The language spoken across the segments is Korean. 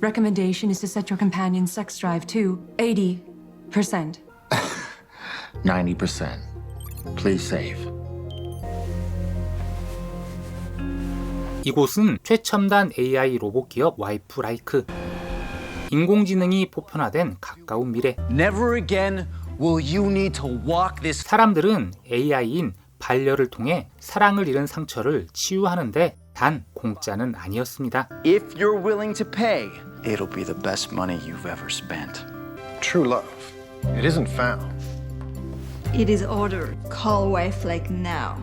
Recommendation is to set your companion's sex drive to 80%. 90%. Please save. 이곳은 최첨단 AI 로봇 기업 와이프 라이크. 인공지능이 보편화된 가까운 미래. Never again will you need to walk this 사람들은 AI인 반려를 통해 사랑을 잃은 상처를 치유하는데 단 공짜는 아니었습니다. If you're willing to pay, it'll be the best money you've ever spent. True love. It isn't found. It is ordered. Call wife like now.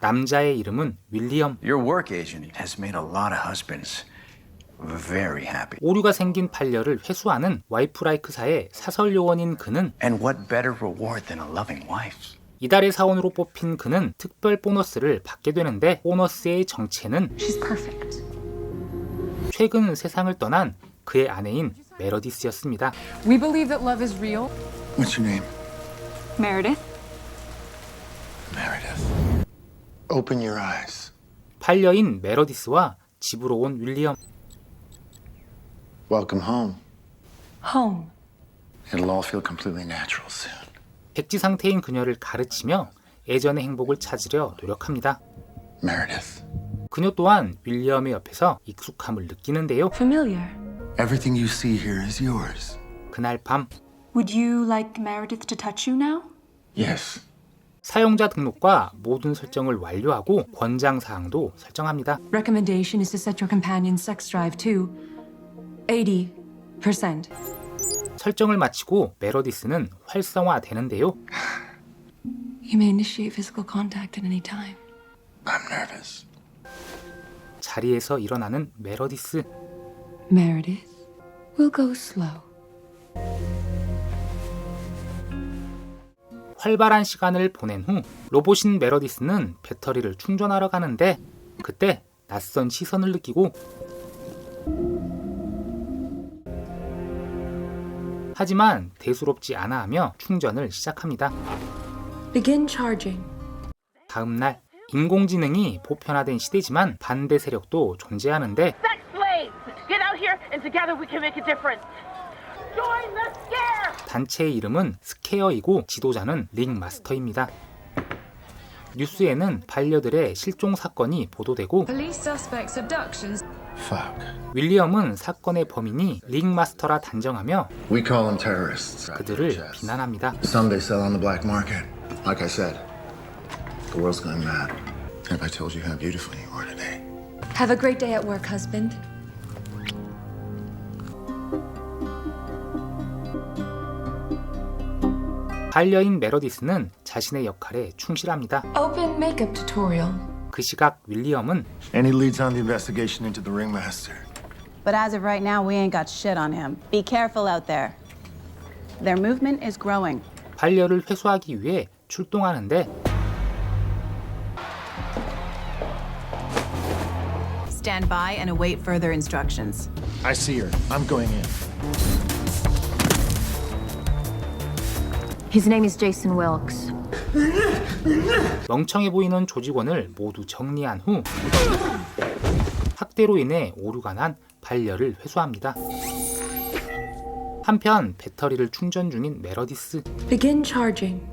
남자의 이름은 윌리엄. Your work agent has made a lot of husbands very happy. 오류가 생긴 반려를 회수하는 와이프 라이크사의 사설 요원인 그는 And what better reward than a loving wife? 이달의 사원으로 뽑힌 그는 특별 보너스를 받게 되는데 보너스의 정체는 She's perfect. 최근 세상을 떠난 그의 아내인 메러디스였습니다. We believe that love is real. What's your name? Meredith? Meredith. Open your eyes. 반려인 메러디스와 집으로 온 윌리엄. Welcome home. Home. It'll all feel completely natural soon. 백지 상태인 그녀를 가르치며 예전의 행복을 찾으려 노력합니다. Meredith. 그녀 또한 윌리엄의 옆에서 익숙함을 느끼는데요. Familiar. Everything you see here is yours. 그날 밤 Would you like Meredith to touch you now? Yes. 사용자 등록과 모든 설정을 완료하고 권장 사항도 설정합니다. Recommendation is to set your companion's sex drive to 80%. 설정을 마치고 메러디스는 활성화되는데요. You may initiate physical contact at any time. I'm nervous. 자리에서 일어나는 메러디스. Meredith, we'll go slow. 활발한 시간을 보낸 후 로봇인 메러디스는 배터리를 충전하러 가는데 그때 낯선 시선을 느끼고 하지만 대수롭지 않아 하며 충전을 시작합니다. Begin charging. 다음 날 인공지능이 보편화된 시대지만 반대 세력도 존재하는데 sex slaves. Get out here, and together we can make a difference. Join the scare. 단체의 이름은 스케어이고 지도자는 링 마스터입니다. 뉴스에는 반려들의 실종 사건이 보도되고 윌리엄은 사건의 범인이 링 마스터라 단정하며 We call them terrorists. 그들을 비난합니다. Some they sell on the black market. Like I said, the world's gone mad. If I told you how beautiful you are today. Have a great day at work, husband. 반려인 메러디스는 자신의 역할에 충실합니다. Open makeup tutorial. 그 시각 윌리엄은 Any leads on the investigation into the ringmaster? But as of right now, we ain't got shit on him. Be careful out there. Their movement is growing. 반려를 회수하기 위해 출동하는데 Stand by and await further instructions. I see her. I'm going in. His name is Jason Wilkes. 멍청해 보이는 조직원을 모두 정리한 후 학대로 인해 오류가 난 반려를 회수합니다. 한편 배터리를 충전 중인 메러디스 Begin charging.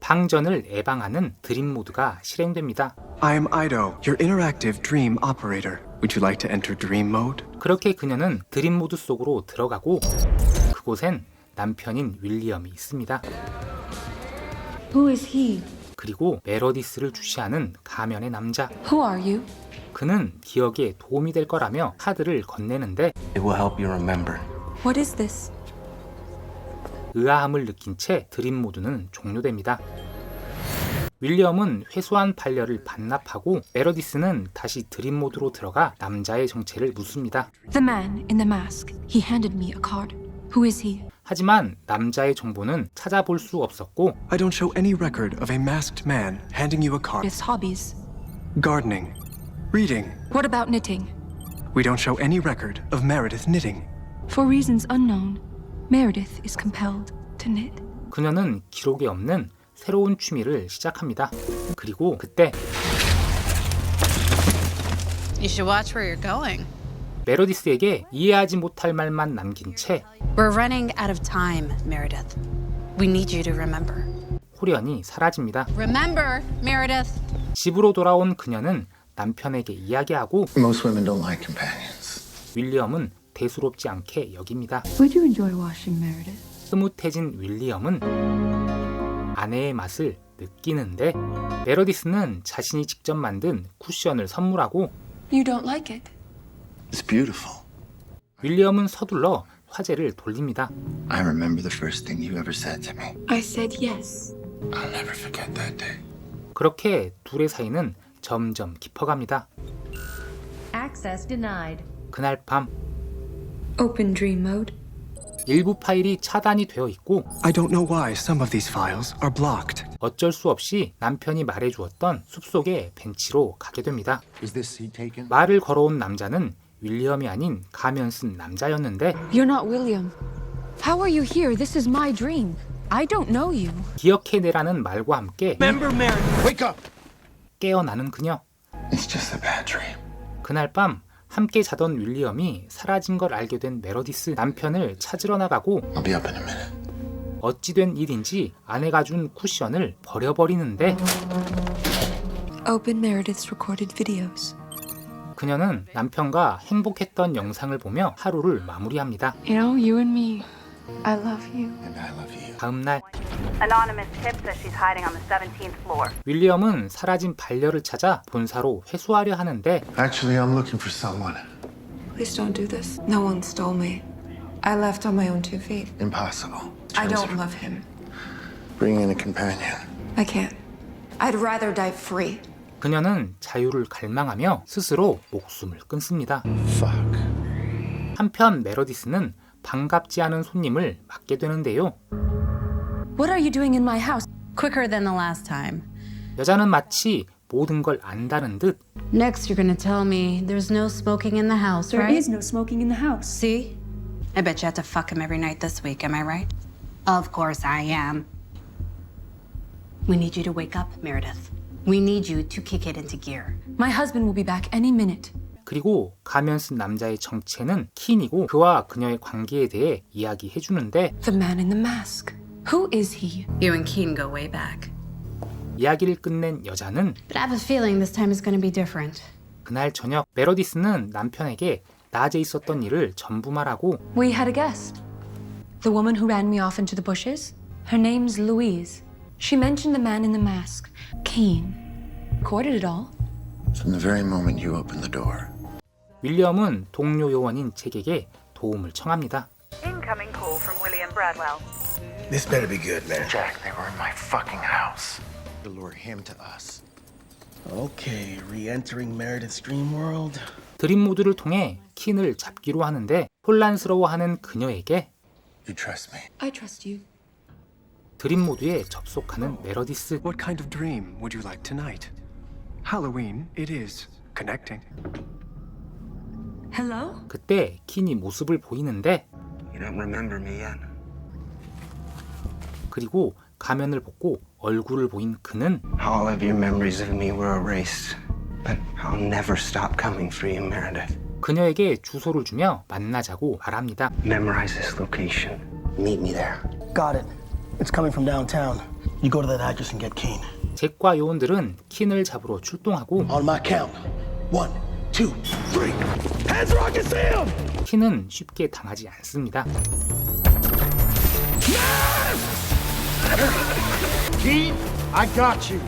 방전을 예방하는 드림 모드가 실행됩니다. I am Ido, your interactive dream operator. Would you like to enter dream mode? 그렇게 그녀는 드림 모드 속으로 들어가고 그곳엔 남편인 윌리엄이 있습니다. Who is he? 그리고 메러디스를 주시하는 가면의 남자. Who are you? 그는 기억에 도움이 될 거라며 카드를 건네는데 It will help you remember. What is this? 의아함을 느낀 채 드림 모드는 종료됩니다. 윌리엄은 회수한 반려를 반납하고 메러디스는 다시 드림 모드로 들어가 남자의 정체를 묻습니다. The man in the mask. He handed me a card. Who is he? 하지만 남자의 정보는 찾아볼 수 없었고 I don't show any record of a masked man handing you a card. His hobbies. Gardening, reading. What about knitting? We don't show any record of Meredith knitting. For reasons unknown, Meredith is compelled to knit. 그녀는 기록에 없는 새로운 취미를 시작합니다. 그리고 그때 You should watch where you're going. 메로디스에게 이해하지 못할 말만 남긴 채 We're running out of time, Meredith. We need you to remember. 호련이 사라집니다. Remember, Meredith. 집으로 돌아온 그녀는 남편에게 이야기하고 Most women don't like companions. 윌리엄은 대수롭지 않게 여깁니다. Would you enjoy washing, Meredith? 흐뭇해진 윌리엄은 아내의 맛을 느끼는데 메로디스는 자신이 직접 만든 쿠션을 선물하고 You don't like it. It's beautiful. 윌리엄은 서둘러 화제를 돌립니다. I remember the first thing you ever said to me. I said yes. I'll never forget that day. 그렇게 둘의 사이는 점점 깊어갑니다. Access denied. 그날 밤 Open dream mode. 일부 파일이 차단이 되어 있고 I don't know why some of these files are blocked. 어쩔 수 없이 남편이 말해주었던 숲속의 벤치로 가게 됩니다. Is this seat taken? 말을 걸어온 남자는 윌리엄이 아닌 가면 쓴 남자였는데 You're not William. How are you here? This is my dream. I don't know you. 기억해내라는 말과 함께 Wake up! 깨어나는 그녀. It's just a bad dream. 그날 밤 함께 자던 윌리엄이 사라진 걸 알게 된 메로디스 남편을 찾으러 나가고 I'll be up in a minute. 어찌된 일인지 아내가 준 쿠션을 버려버리는데 Open Meredith's recorded videos. 그녀는 남편과 행복했던 영상을 보며 하루를 마무리합니다. You know, you and me. I love you. And I love you. 다음 날 Anonymous tip says she's hiding on the 17th floor. 윌리엄은 사라진 반려를 찾아 본사로 회수하려 하는데 Actually, I'm looking for someone. Please don't do this. No one stole me. I left on my own two feet. Impossible. I don't love him. Bring in a companion. I can't. I'd rather die free. 그녀는 자유를 갈망하며 스스로 목숨을 끊습니다. Fuck. 한편 메로디스는 반갑지 않은 손님을 맞게 되는데요. What are you doing in my house? Quicker than the last time. 여자는 마치 모든 걸 안다는 듯 Next, you're gonna tell me there's no smoking in the house, right? no smoking in the house. See? I bet you have to fuck him every night this week, am I right? Of course I am. We need you to wake up, Meredith. We need you to kick it into gear. My husband will be back any minute. 그리고 가면 쓴 남자의 정체는 킨이고 그와 그녀의 관계에 대해 이야기해 주는데 The man in the mask. Who is he? You and Keen go way back. 이야기를 끝낸 여자는 But I have a feeling this time is gonna be different. 그날 저녁 메로디스는 남편에게 낮에 있었던 일을 전부 말하고 We had a guest. The woman who ran me off into the bushes. Her name's Louise. She mentioned the man in the mask, Kane. Recorded it all. From the very moment you opened the door, 윌리엄은 동료 요원인 잭에게 도움을 청합니다. Incoming call from William Bradwell. this better be good, man. Jack, they were in my fucking house. To lure him to us. Okay, re-entering Meredith's dream world. 드림 모드를 통해 킨을 잡기로 하는데 혼란스러워하는 그녀에게 You trust me. I trust you. 드림 모드에 접속하는 메로디스. What kind of dream would you like tonight? Halloween, it is. Connecting. Hello? 그때 킨이 모습을 보이는데 You don't remember me yet? 그리고 가면을 벗고 얼굴을 보인 그는 All of your memories of me were erased. But I'll never stop coming for you, Meredith. 그녀에게 주소를 주며 만나자고 말합니다. Memorize this location. Meet me there. Got it. It's coming from downtown. You go to that address and get Keen. 잭과 요원들은 킨을 잡으러 출동하고 On my count. One, two, three. Hands Rocket Sam! 킨은 쉽게 당하지 않습니다. Keen, I got you.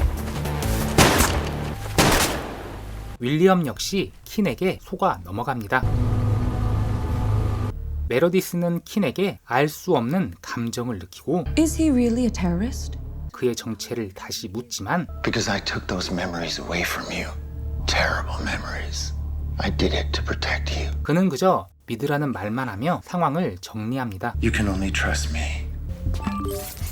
윌리엄 역시 킨에게 속아 넘어갑니다. 메로디스는 킨에게 알 수 없는 감정을 느끼고 Is he really a terrorist? 그의 정체를 다시 묻지만 Because I took those memories away from you. Terrible memories. I did it to protect you. 그는 그저 믿으라는 말만 하며 상황을 정리합니다. You can only trust me.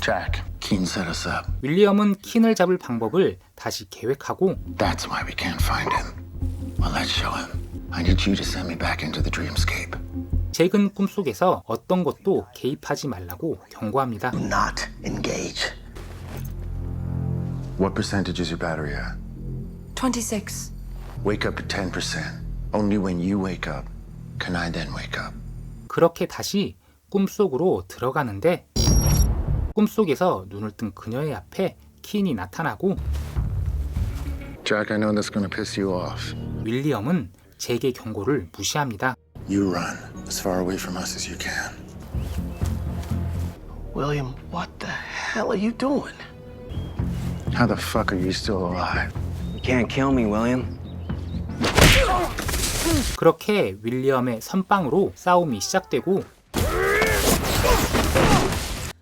Jack, Keen set us up. 윌리엄은 킨을 잡을 방법을 다시 계획하고 That's why we can't find him. Well, let's show him. I need you to send me back into the dreamscape. 잭은 꿈속에서 어떤 것도 개입하지 말라고 경고합니다. Do not engage. What percentage is your battery at? 26. Wake up at 10%. Only when you wake up Can I then wake up? 그렇게 다시 꿈속으로 들어가는데 꿈속에서 눈을 뜬 그녀의 앞에 킨이 나타나고 Jack, I know that's gonna piss you off. 윌리엄은 제게 경고를 무시합니다. You run as far away from us as you can. William, what the hell are you doing? How the fuck are you still alive? You can't kill me, William. 그렇게 윌리엄의 선빵으로 싸움이 시작되고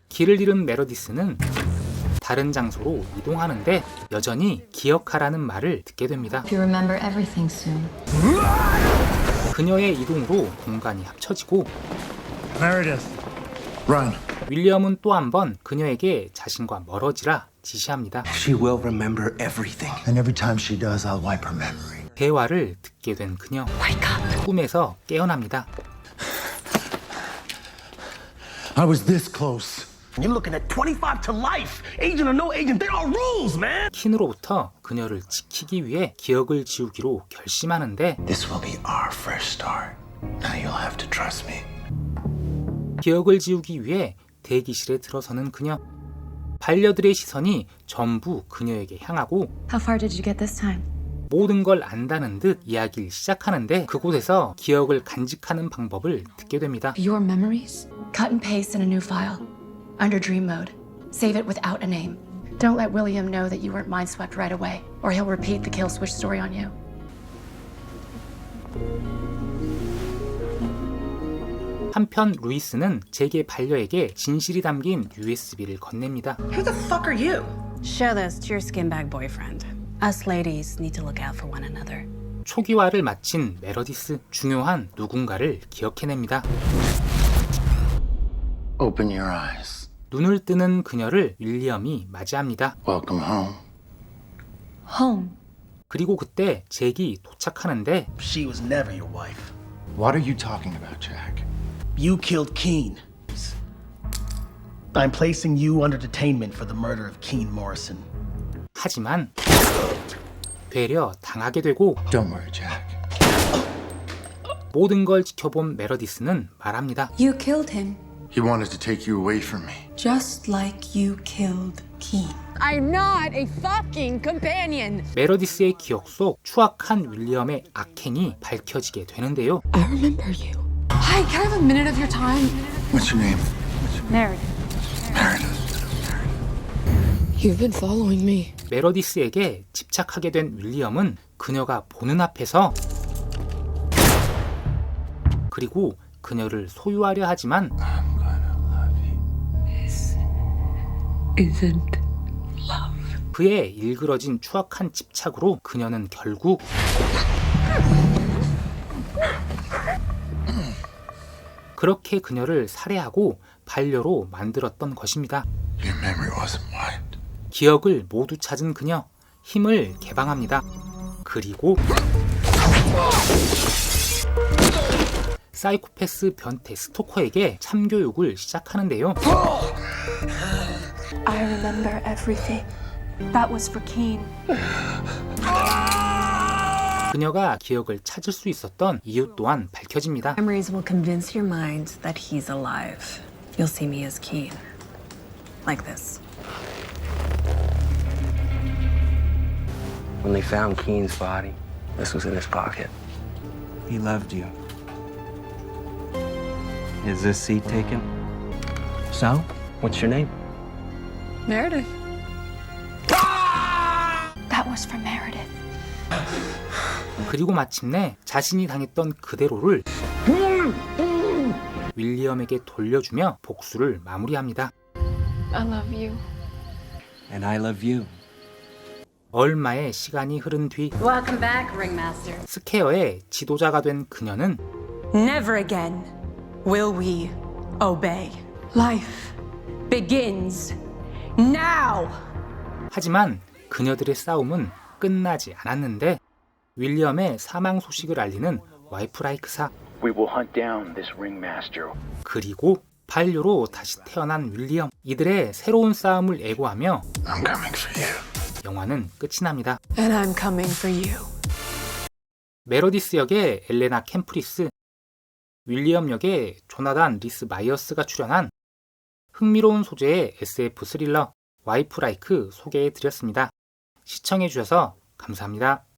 길을 잃은 메러디스는 다른 장소로 이동하는데 여전히 기억하라는 말을 듣게 됩니다. You remember everything soon. 그녀의 이동으로 공간이 합쳐지고 Meredith. Run. 윌리엄은 또 한 번 그녀에게 자신과 멀어지라 지시합니다. She will remember everything. And every time she does, I'll wipe her memory. 대화를 듣게 된 그녀. 꿈에서 깨어납니다. I was this close. You're looking at 25 to life. Agent or no agent, there are rules, man. 킨으로부터 그녀를 지키기 위해 기억을 지우기로 결심하는데 This will be our fresh start. Now you'll have to trust me. 기억을 지우기 위해 대기실에 들어서는 그녀. 반려들의 시선이 전부 그녀에게 향하고 How far did you get this time? 모든 걸 안다는 듯 이야기를 시작하는데 그곳에서 기억을 간직하는 방법을 듣게 됩니다. Your memories? Cut and paste in a new file. Under dream mode. Save it without a name. Don't let William know that you weren't mind swept right away, or he'll repeat the kill switch story on you. 한편 루이스는 제게 반려에게 진실이 담긴 USB를 건넵니다. Who the fuck are you? Show this to your skinbag boyfriend. Us ladies need to look out for one another. 초기화를 마친 메러디스 중요한 누군가를 기억해냅니다. Open your eyes. 눈을 뜨는 그녀를 윌리엄이 맞이합니다. Welcome home. Home. 그리고 그때 잭이 도착하는데 She was never your wife. What are you talking about, Jack? You killed Keen. I'm placing you under detainment for the murder of Keen Morrison. 하지만 되려 당하게 되고 Don't worry, Jack. 모든 걸 지켜본 메러디스는 말합니다. You killed him, He wanted to take you away from me. just like you killed Keen. I'm not a fucking companion. 메러디스의 기억 속 추악한 윌리엄의 악행이 밝혀지게 되는데요. I remember you. Hi, can I have a minute of your time? What's your name? Meredith. You've been following me. 메러디스에게 집착하게 된 윌리엄은 그녀가 보는 앞에서 그리고 그녀를 소유하려 하지만 Isn't 그의 일그러진 추악한 집착으로 그녀는 결국 그렇게 그녀를 살해하고 반려로 만들었던 것입니다. Your memory wasn't wiped. 기억을 모두 찾은 그녀 힘을 개방합니다. 그리고 사이코패스 변태 스토커에게 참교육을 시작하는데요. I remember everything. That was for Keen. 그녀가 기억을 찾을 수 있었던 이유 또한 밝혀집니다. Memories will convince your mind that he's alive. You'll see me as Keen. Like this. When they found Keen's body, this was in his pocket. He loved you. Is this seat taken? So? What's your name? Meredith. That was for Meredith. 그리고 마침내 자신이 당했던 그대로를 윌리엄에게 돌려주며 복수를 마무리합니다. I love you. And I love you. 얼마의 시간이 흐른 뒤 Welcome back, Ringmaster. 스케어의 지도자가 된 그녀는 Never again will we obey. Life begins now. 하지만 그녀들의 싸움은 끝나지 않았는데 윌리엄의 사망 소식을 알리는 와이프 라이크사 We will hunt down this ringmaster. 그리고 반려로 다시 태어난 윌리엄 이들의 새로운 싸움을 애고하며 I'm coming for you. 영화는 끝이 납니다. And I'm coming for you. 메로디스 역의 엘레나 캠프리스 윌리엄 역의 조나단 리스 마이어스가 출연한 흥미로운 소재의 SF 스릴러 와이프 라이크 소개해 드렸습니다. 시청해 주셔서 감사합니다.